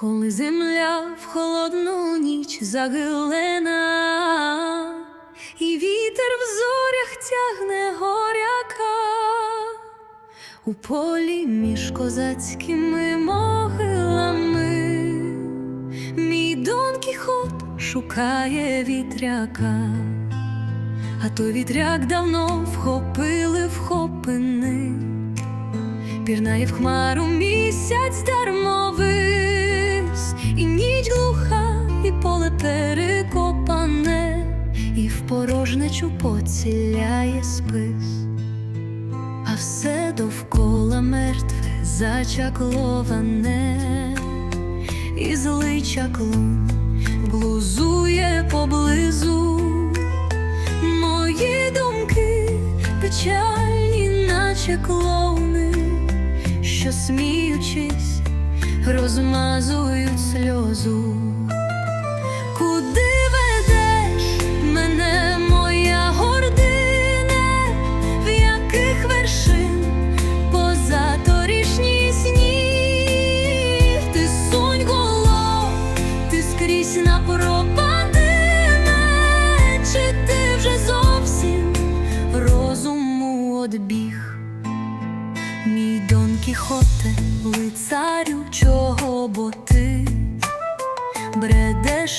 Коли земля в холодну ніч загилена, і вітер в зорях тягне горяка, у полі між козацькими могилами, мій Дон Кіхот шукає вітряка, а той вітряк давно вхопили вхопини. Пірнає в хмару місяць дармовис, порожнечу поціляє спис, а все довкола мертве, зачакловане, і злий чаклун блузує поблизу. Мої думки печальні, наче клоуни, що сміючись, розмазують сльозу.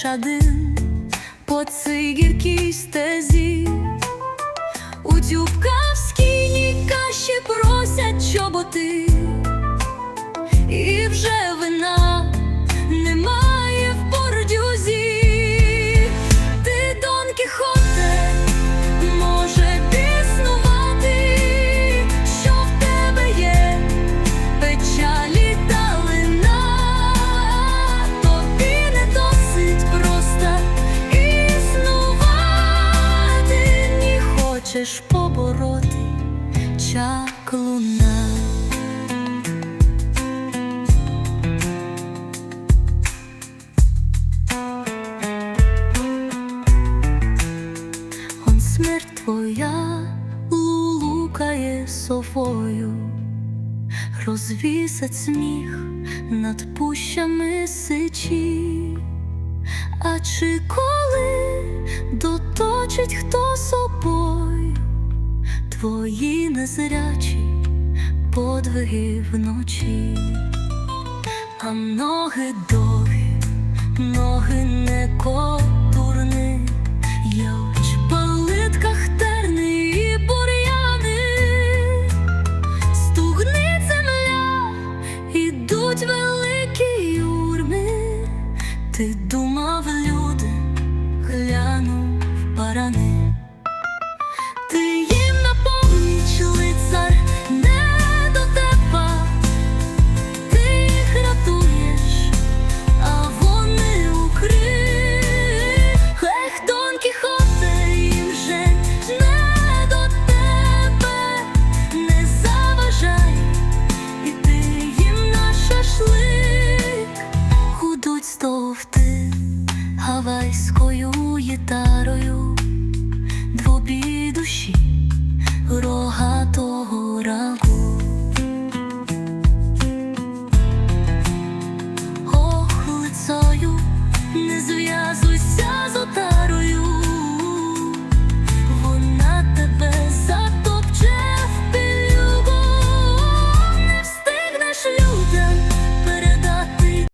Один по цій гіркій стезі, у тюбкавській каші просять чоботи, і вже вина хочеш побороти чаклуна. Он смерть твоя лулукає совою, розвісить сміх над пущами сичі, а чи коли доточить хто собою твої незрячі подвиги вночі, а ноги довгі, ноги не котурни. Явч палитках терни і бур'яни, стугнить земля, ідуть великі юрми, ти